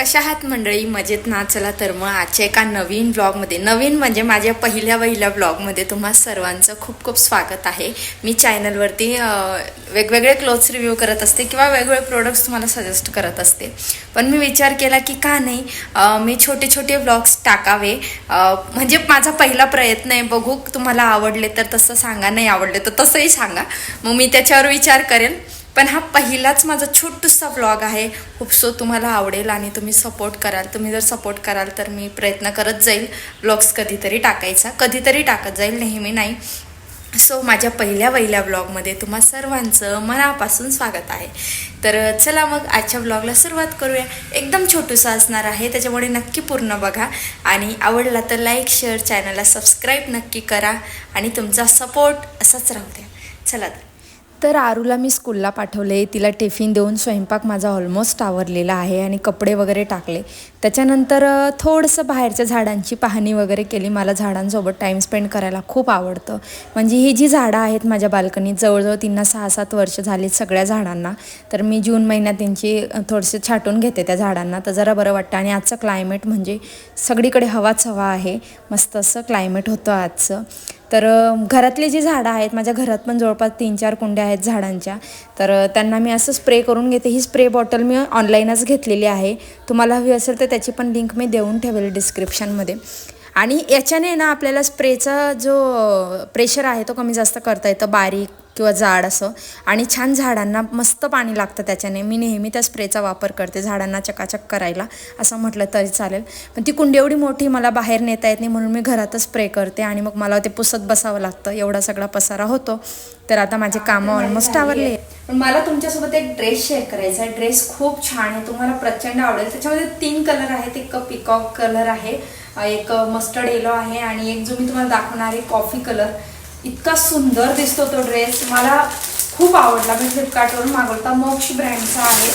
कशा आहात मंडळी? मजेत ना? चला तर मग आजच्या एका नवीन ब्लॉगमध्ये नवीन म्हणजे माझ्या पहिल्या पहिल्या ब्लॉगमध्ये तुम्हा सर्वांचं खूप खूप स्वागत आहे. मी चॅनलवरती वेगवेगळे क्लोथ्स रिव्ह्यू करत असते किंवा वेगवेगळे प्रोडक्ट्स तुम्हाला सजेस्ट करत असते. पण मी विचार केला की का नाही मी छोटे छोटे ब्लॉग्स टाकावे. म्हणजे माझा पहिला प्रयत्न आहे बघू तुम्हाला आवडले तर तसं सांगा नाही आवडले तर तसंही सांगा. मग मी त्याच्यावर विचार करेन. पण हा पहिलाच माझा छोटूसा व्लॉग आहे. खूप सो तुम्हाला आवडेल आणि तुम्ही सपोर्ट कराल. तुम्ही जर सपोर्ट कराल तर मी प्रयत्न करत जाईल व्लॉग्स कधीतरी टाकायचा. कधीतरी टाकत जाईल नेहमी नाही. सो माझ्या पहिल्या पहिल्या ब्लॉगमध्ये तुम्हा सर्वांचं मनापासून स्वागत आहे. तर चला मग आजच्या ब्लॉगला सुरुवात करूया. एकदम छोटूसा असणार आहे त्याच्यामुळे नक्की पूर्ण बघा. आणि आवडला तर लाईक शेअर चॅनलला सबस्क्राईब नक्की करा. आणि तुमचा सपोर्ट असाच राहू द्या. चला तर. तर आरूला मी स्कूलला पाठवले. तिला टिफिन देऊन स्वयंपाक माझा ऑलमोस्ट आवरलेला आहे आणि कपडे वगैरे टाकले. त्याच्यानंतर थोडंसं बाहेरच्या झाडांची पाहणी वगैरे केली. मला झाडांसोबत टाईम स्पेंड करायला खूप आवडतं. म्हणजे ही जी झाडं आहेत माझ्या बाल्कनीत जवळजवळ त्यांना सहा सात वर्ष झालीत सगळ्या झाडांना. तर मी जून महिन्यात त्यांची थोडंसं छाटून घेते त्या झाडांना. तर जरा बरं वाटतं. आणि आजचं क्लायमेट म्हणजे सगळीकडे हवाच हवा आहे. मस्त असं क्लायमेट होतं आजचं. तर घरातली जी झाडं आहेत माझ्या घरात पण जवळपास तीन चार कुंड्या आहेत झाडांच्या. तर त्यांना मी असं स्प्रे करून घेते. ही स्प्रे बॉटल मी ऑनलाईनच घेतलेली आहे. तुम्हाला हवी असेल तर त्याची पण लिंक मी देऊन ठेवेल डिस्क्रिप्शनमध्ये. आणि याच्याने ना आपल्याला स्प्रेचा जो प्रेशर आहे तो कमी जास्त करता येतं. बारीक किंवा जाड असं. आणि छान झाडांना मस्त पाणी लागतं त्याच्याने. मी नेहमी त्या स्प्रेचा वापर करते झाडांना चकाचक करायला. असं म्हटलं तरी चालेल. पण ती कुंडी एवढी मोठी मला बाहेर नेता येत नाही म्हणून मी घरातच स्प्रे करते आणि मग मला ते पुसत बसावं लागतं. एवढा सगळा पसारा होतो. तर आता माझे कामं ऑलमोस्ट आवरले. पण मला तुमच्यासोबत एक ड्रेस शेअर करायचा आहे. ड्रेस खूप छान आहे. तुम्हाला प्रचंड आवडेल. त्याच्यामध्ये तीन कलर आहेत. एक पिकॉक कलर आहे. एक मस्टर्ड येलो आहे. आणि एक जो मी तुम्हाला दाखवणार आहे कॉफी कलर इतका सुंदर दिसतो तो ड्रेस मला खूप आवडला. मी फ्लिपकार्टवरून मागवता मोक्ष ब्रँडचा आहे.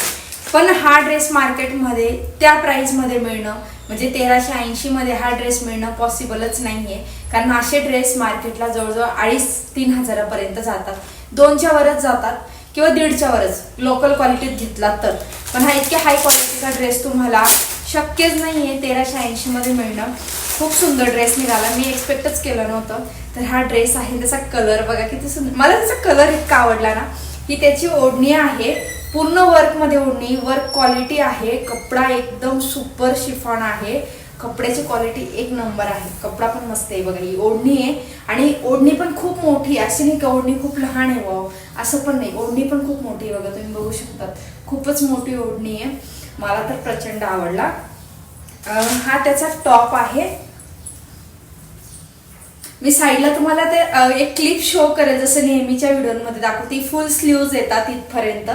पण हा ड्रेस मार्केटमध्ये त्या प्राईसमध्ये मिळणं म्हणजे तेराशे ऐंशीमध्ये हा ड्रेस मिळणं पॉसिबलच नाही आहे कारण असे ड्रेस मार्केटला जवळजवळ अडीच तीन हजारापर्यंत जातात. दोनच्या वरच जातात किंवा दीडच्या वरच. लोकल क्वालिटीत घेतला तर. पण हा इतक्या हाय क्वालिटीचा ड्रेस तुम्हाला शक्यच नाही आहे तेराशे ऐंशीमध्ये मिळणं. खूप सुंदर ड्रेस निघाला. मी एक्सपेक्टच केलं नव्हतं. तर हा ड्रेस आहे त्याचा कलर बघा किती सुंदर. मला त्याचा कलर इतका आवडला ना ही त्याची ओढणी आहे. पूर्ण वर्कमध्ये ओढणी वर्क क्वालिटी आहे. कपडा एकदम सुपर शिफॉन आहे. कपड्याची क्वालिटी एक नंबर आहे. कपडा पण मस्त आहे बघा. ही ओढणी आहे. आणि ओढणी पण खूप मोठी अशी नाही का ओढणी खूप लहान आहे वाव. असं पण नाही. ओढणी पण खूप मोठी आहे बघा. तुम्ही बघू शकतात. खूपच मोठी ओढणी आहे. मला तर प्रचंड आवडला. हा त्याचा टॉप आहे. मी साईडला तुम्हाला ते एक क्लिप शो करेल जसं नेहमीच्या व्हिडिओमध्ये दाखवते. फुल स्लीव्ज येतात इथपर्यंत.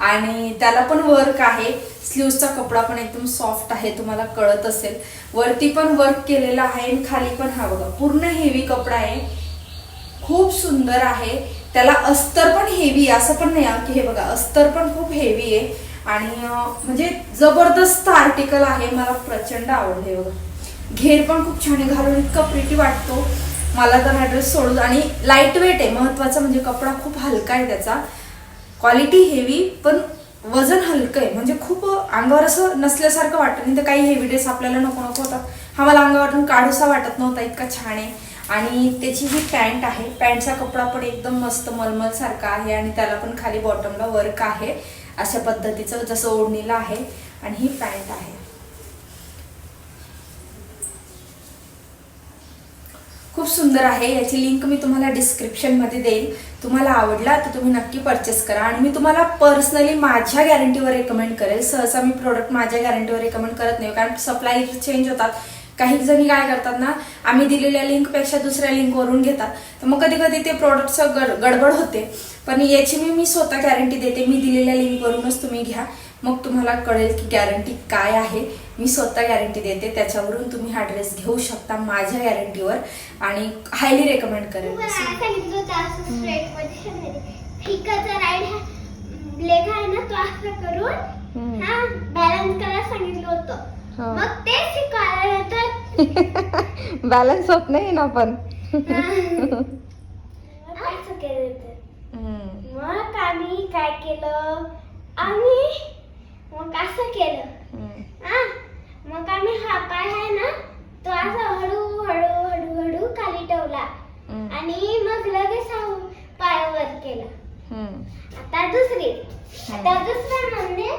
आणि त्याला पण वर्क आहे. स्लीव्सचा कपडा पण एकदम सॉफ्ट आहे तुम्हाला कळत असेल. वरती पण वर्क केलेला आहे आणि खाली पण हा बघा पूर्ण हेवी कपडा आहे. खूप सुंदर आहे. त्याला अस्तर पण हेवी असं पण नाही की हे बघा अस्तर पण खूप हेवी आहे. आणि म्हणजे जबरदस्त आर्टिकल आहे. मला प्रचंड आवडले बघा. घेर पण खूप छान घालून इतका प्रिटी वाटतो. मला तर हा ड्रेस सोडून आणि लाइट वेट आहे महत्त्वाचा म्हणजे कपडा खूप हलका आहे त्याचा. क्वालिटी हेवी पण वजन हलकं आहे. म्हणजे खूप अंगावर असं नसल्यासारखं वाटतं नाही. तर काही हेवी ड्रेस आपल्याला नको नको होतात हा मला अंगावरून काढूसा वाटत नव्हता इतका छान आहे. आणि त्याची जी पॅन्ट आहे. पॅन्टचा कपडा पण एकदम मस्त मलमल सारखा आहे आणि त्याला पण खाली बॉटमला वर्क आहे. अशा पद्धतीचं जसं ओढणीला आहे. आणि ही पॅन्ट आहे. सुंदर आहे. याची लिंक मी तुम्हाला डिस्क्रिप्शनमध्ये देईल तुम्हाला आवडला तर तुम्ही नक्की परचेस करा. आणि मी तुम्हाला पर्सनली माझ्या गॅरंटीवर रेकमेंड करेल. सहसा मी प्रोडक्ट माझ्या गॅरंटीवर रेकमेंड करत नाही हो, कारण सप्लाय चेंज होतात. काही जणी काय करतात ना आम्ही दिलेल्या लिंकपेक्षा दुसऱ्या लिंकवरून घेतात. तर मग कधी कधी ते प्रोडक्टचं गड गडबड होते. पण याची मी मी स्वतः गॅरंटी देते. मी दिलेल्या लिंकवरूनच तुम्ही घ्या. मग तुम्हाला कळेल की गॅरंटी काय आहे. मी स्वतः गॅरंटी देते. त्याच्यावरून तुम्ही हा ड्रेस घेऊ शकता माझ्या गॅरंटीवर आणि हायली रेकमेंड करेल. हा हा बॅलन्स करायला सांगितलं होतं. हो. मग ते शिकायला तर बॅलन्स होत नाही ना पण. मग आम्ही काय केलं? आम्ही मग असं केलं. मी हा पाय आहे ना तो असा हळू हळू हळू हळू खाली ठेवला. आणि मग लगेच हा पाय वर केला आता दुसरी. आता दुसरा म्हणजे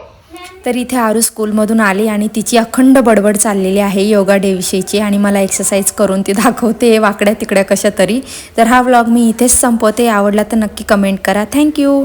तर इथे आरू स्कूलमधून आली आणि तिची अखंड बडबड चाललेली आहे योगा डे विषयीची आणि मला एक्सरसाइज करून ती दाखवते वाकड्या तिकड्या कशा तरी. तर हा व्लॉग मी इथेच संपवते. आवडला तर नक्की कमेंट करा. थँक्यू